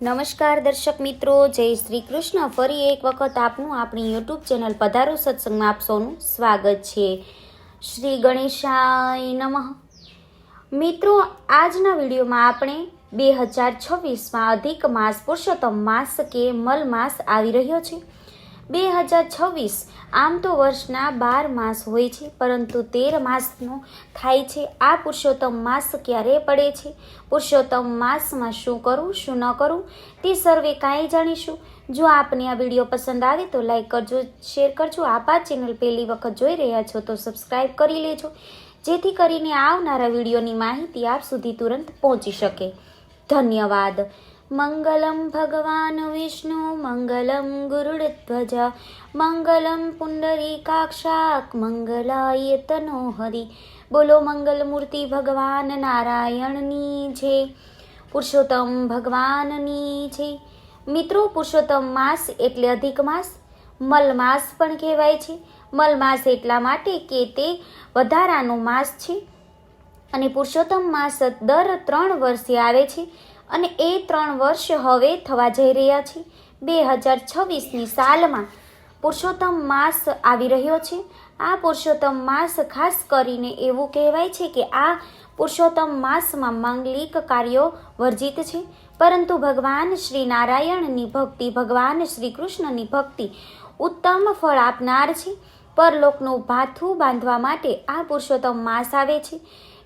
નમસ્કાર દર્શક મિત્રો, જય શ્રી કૃષ્ણ. ફરી એક વખત આપનું આપણી યુટ્યુબ ચેનલ પધારો સત્સંગમાં આપ સૌનું સ્વાગત છે. શ્રી ગણેશાય નમઃ. મિત્રો, આજના વિડીયોમાં આપણે બે હજાર છવ્વીસમાં અધિક માસ પુરુષોત્તમ માસ કે મલ માસ આવી રહ્યો છે. બે હજાર છવ્વીસ આમ તો વર્ષના બાર માસ હોય છે, પરંતુ તેર માસનો થાય છે. આ પુરુષોત્તમ માસ ક્યારે પડે છે? પુરુષોત્તમ માસમાં શું કરવું શું ન કરવું તે સર્વે કાંઈ જાણીશું. જો આપને આ વીડિયો પસંદ આવે તો લાઈક કરજો, શેર કરજો. આપ આ ચેનલ પહેલી વખત જોઈ રહ્યા છો તો સબસ્ક્રાઈબ કરી લેજો. જેથી કરીને આવનારા વિડીયોની માહિતી આપ સુધી તુરંત પહોંચી શકે. ધન્યવાદ. મંગલમ ભગવાન વિષ્ણુ મંગલમ गुरुडध्वज મંગલમ पुण्डरीकाक्षाक् મંગલાય તનો હરિ બોલો મંગલમૂર્તિ ભગવાન નારાયણની છે પુરુષોત્તમ ભગવાનની છે મિત્રો પુરુષોત્તમ માસ એટલે અધિક માસ। મલ માસ પણ કહેવાય છે। મલ માસ એટલા માટે કે તે વધારાનો માસ છે। અને પુરુષોત્તમ માસ દર ત્રણ વર્ષે આવે છે। અને એ ત્રણ વર્ષ હવે થવા જઈ રહ્યા છે. બે હજાર છવ્વીસની સાલમાં પુરુષોત્તમ માસ આવી રહ્યો છે. આ પુરુષોત્તમ માસ ખાસ કરીને એવું કહેવાય છે કે આ પુરુષોત્તમ માસમાં માંગલિક કાર્યો વર્જિત છે. પરંતુ ભગવાન શ્રી નારાયણની ભક્તિ, ભગવાન શ્રી કૃષ્ણની ભક્તિ ઉત્તમ ફળ આપનાર છે. પરલોકનું ભાથું બાંધવા માટે આ પુરુષોત્તમ માસ આવે છે.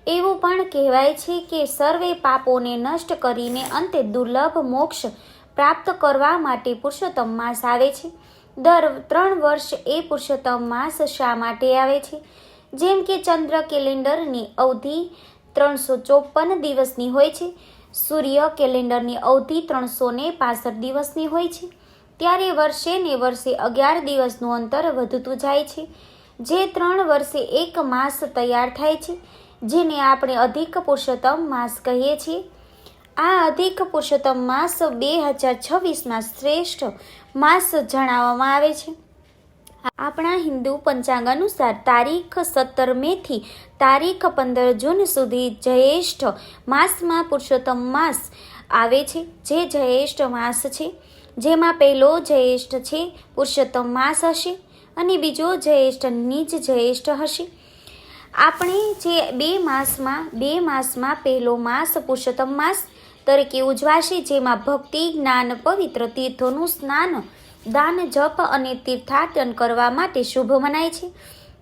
એવું પણ કહેવાય છે કે સર્વે પાપોને નષ્ટ કરીને અંતે દુર્લભ મોક્ષ પ્રાપ્ત કરવા માટે પુરુષોત્તમ માસ આવે છે. દર ત્રણ વર્ષ એ પુરુષોત્તમ માસ શા માટે આવે છે? જેમ કે ચંદ્ર કેલેન્ડરની અવધિ ત્રણસો ચોપન દિવસની હોય છે. સૂર્ય કેલેન્ડરની અવધિ ત્રણસો ને પાસઠ દિવસની હોય છે. ત્યારે વર્ષે ને વર્ષે અગિયાર દિવસનું અંતર વધતું જાય છે. જે ત્રણ વર્ષે એક માસ તૈયાર થાય છે. જેને આપણે અધિક પુરુષોત્તમ માસ કહીએ છીએ. આ અધિક પુરુષોત્તમ માસ બે હજાર છવ્વીસમાં શ્રેષ્ઠ માસ જણાવવામાં આવે છે. આપણા હિન્દુ પંચાંગ અનુસાર તારીખ સત્તર મેથી તારીખ પંદર જૂન સુધી જયેષ્ઠ માસમાં પુરુષોત્તમ માસ આવે છે. જે જયેષ્ઠ માસ છે, જેમાં પહેલો જ્યેષ્ઠ છે પુરુષોત્તમ માસ હશે અને બીજો જ્યેષ્ઠ નીચ જ્યેષ્ઠ હશે. આપણે જે બે માસમાં બે માસમાં પહેલો માસ પુરુષોત્તમ માસ તરીકે ઉજવાશે, જેમાં ભક્તિ, જ્ઞાન, પવિત્ર તીર્થોનું સ્નાન, દાન, જપ અને તીર્થાટન કરવા માટે શુભ મનાય છે.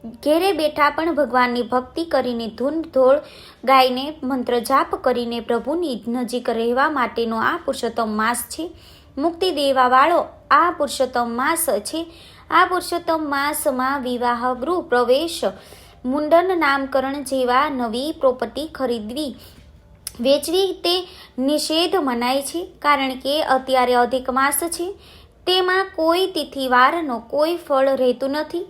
ઘેરે બેઠા પણ ભગવાનની ભક્તિ કરીને ધૂન, ધોળ ગાઈને મંત્ર જાપ કરીને પ્રભુની નજીક રહેવા માટેનો આ પુરુષોત્તમ માસ છે. મુક્તિ દેવાવાળો આ પુરુષોત્તમ માસ છે. આ પુરુષોત્તમ માસમાં વિવાહ ગૃહ પ્રવેશ મુંડન નામકરણ જેવા નવી પ્રોપર્ટી ખરીદવી. વેચવી તે નિષેધ મનાય છે, કારણ કે અત્યારે અધિક માસ છે. તેમાં કોઈ તિથિવારનો કોઈ ફળ રહેતું નથી.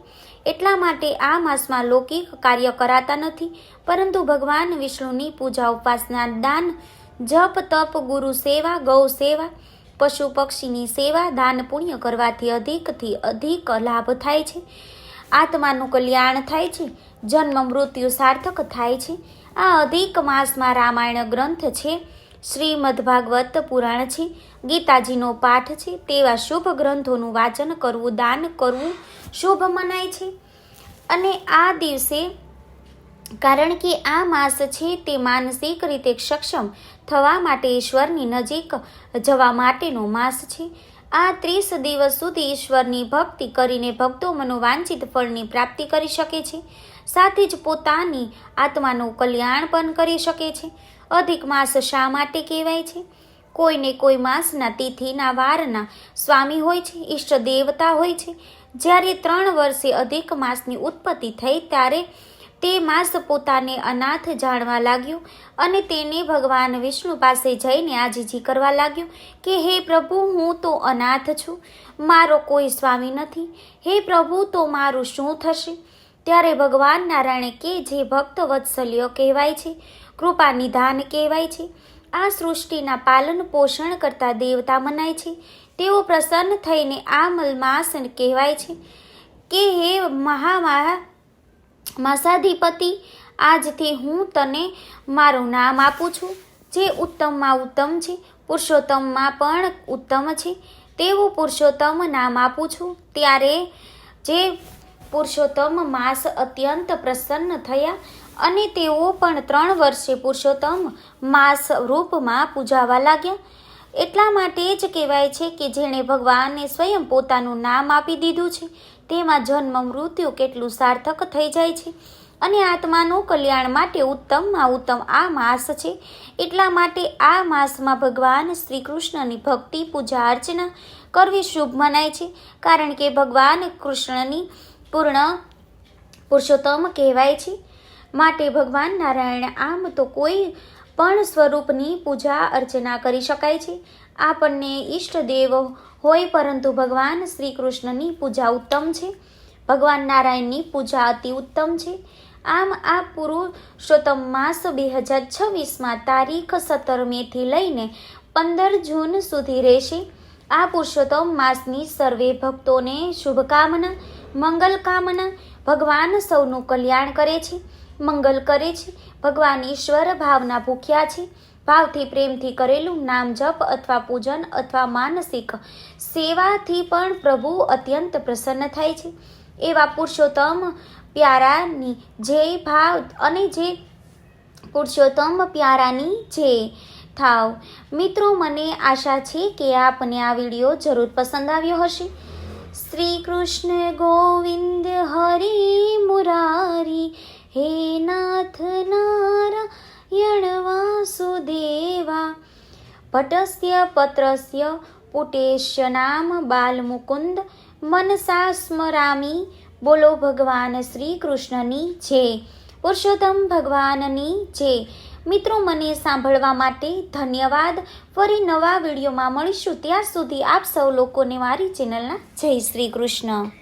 એટલા માટે આ માસમાં લૌકિક કાર્ય કરાતા નથી, પરંતુ ભગવાન વિષ્ણુની પૂજા ઉપાસના દાન, જપ, તપ, ગુરુ સેવા, ગૌ સેવા, પશુ પક્ષીની સેવા, દાન પુણ્ય કરવાથી અધિકથી અધિક લાભ થાય છે. આત્માનું કલ્યાણ થાય છે, જન્મ મૃત્યુ સાર્થક થાય છે. આ અધિક માસમાં રામાયણ ગ્રંથ છે, શ્રીમદ ભાગવત પુરાણ છે, ગીતાજીનો પાઠ છે, તેવા શુભ ગ્રંથોનું વાંચન કરવું, દાન કરવું શુભ મનાય છે. અને આ દિવસે, કારણ કે આ માસ છે, તે માનસિક રીતે સક્ષમ થવા માટે ઈશ્વરની નજીક જવા માટેનો માસ છે. આ ત્રીસ દિવસ સુધી ઈશ્વરની ભક્તિ કરીને ભક્તો મનોવાંછિત ફળની પ્રાપ્તિ કરી શકે છે. સાથે જ પોતાની આત્માનું કલ્યાણ પણ કરી શકે છે. અધિક માસ શા માટે કહેવાય છે? કોઈને કોઈ માસના તિથિના વારના સ્વામી હોય છે ઈષ્ટ દેવતા હોય છે. જ્યારે ત્રણ વર્ષે અધિક માસની ઉત્પત્તિ થઈ, ત્યારે તે માસ પોતાને અનાથ જાણવા લાગ્યો અને તેને ભગવાન વિષ્ણુ પાસે જઈને આજીજી કરવા લાગ્યો કે, હે પ્રભુ, હું તો અનાથ છું. મારો કોઈ સ્વામી નથી. હે પ્રભુ, તો મારું શું થશે? ત્યારે ભગવાન નારાયણે કે, જે ભક્ત વત્સલ્ય કહેવાય છે, કૃપા નિધાન કહેવાય છે. આ સૃષ્ટિના પાલન પોષણ કરતા દેવતા મનાય છે. તેઓ પ્રસન્ન થઈને આ મલમાસ કહેવાય છે કે, હે મહામહા માસાધિપતિ, આજથી હું તને મારું નામ આપું છું. જે ઉત્તમમાં ઉત્તમ છે, પુરુષોત્તમમાં પણ ઉત્તમ છે. તેવું પુરુષોત્તમ નામ આપું છું. ત્યારે જે પુરુષોત્તમ માસ અત્યંત પ્રસન્ન થયા અને તેઓ પણ ત્રણ વર્ષે પુરુષોત્તમ માસ રૂપમાં પૂજાવા લાગ્યા. એટલા માટે જ કહેવાય છે કે જેણે ભગવાનને સ્વયં પોતાનું નામ આપી દીધું છે. તેમાં જન્મ, મૃત્યુ કેટલું સાર્થક થઈ જાય છે અને આત્માનું કલ્યાણ માટે ઉત્તમમાં ઉત્તમ આ માસ છે. એટલા માટે આ માસમાં ભગવાન શ્રી કૃષ્ણની ભક્તિ, પૂજા, અર્ચના કરવી શુભ મનાય છે. કારણ કે ભગવાન કૃષ્ણની પૂર્ણ પુરુષોત્તમ કહેવાય છે. માટે ભગવાન નારાયણ આમ તો કોઈ પણ સ્વરૂપની પૂજા અર્ચના કરી શકાય છે. આપણને ઈષ્ટદેવ હોય પરંતુ ભગવાન શ્રી કૃષ્ણની પૂજા ઉત્તમ છે. ભગવાન નારાયણની પૂજા અતિ ઉત્તમ છે. આમ આ પુરુષોત્તમ માસ બે હજાર છવ્વીસમાં તારીખ સત્તર મેથી લઈને પંદર જૂન સુધી રહેશે. આ પુરુષોત્તમ માસની સર્વે ભક્તોને શુભકામના મંગલ કામના ભગવાન સૌનું કલ્યાણ કરે છે. મંગલ કરે છે. ભગવાન ઈશ્વર ભાવના ભૂખ્યા છે. ભાવથી પ્રેમથી કરેલું નામ જપ અથવા પૂજન અથવા માનસિક સેવાથી પણ પ્રભુ અત્યંત પ્રસન્ન થાય છે. એવા પુરુષોત્તમ પ્યારાની જય ભાવ અને જે પુરુષોત્તમ પ્યારાની જય થાવ. મિત્રો, મને આશા છે કે આપને આ વીડિયો જરૂર પસંદ આવ્યો હશે. શ્રી કૃષ્ણ ગોવિંદ હરિ મુરારી. હે નાથ નારાયણ વાસુદેવા ભટસ્ય પત્રસ્ય પુટેશ્ય નામ બાલમુકુંદ, મનસા સ્મરામી, બોલો ભગવાન શ્રી કૃષ્ણની છે, પુરુષોત્તમ ભગવાનની છે. મિત્રો, મને સાંભળવા માટે ધન્યવાદ. ફરી નવા વિડીયોમાં મળીશું. ત્યાં સુધી આપ સૌ લોકોને મારી ચેનલના જય શ્રી કૃષ્ણ.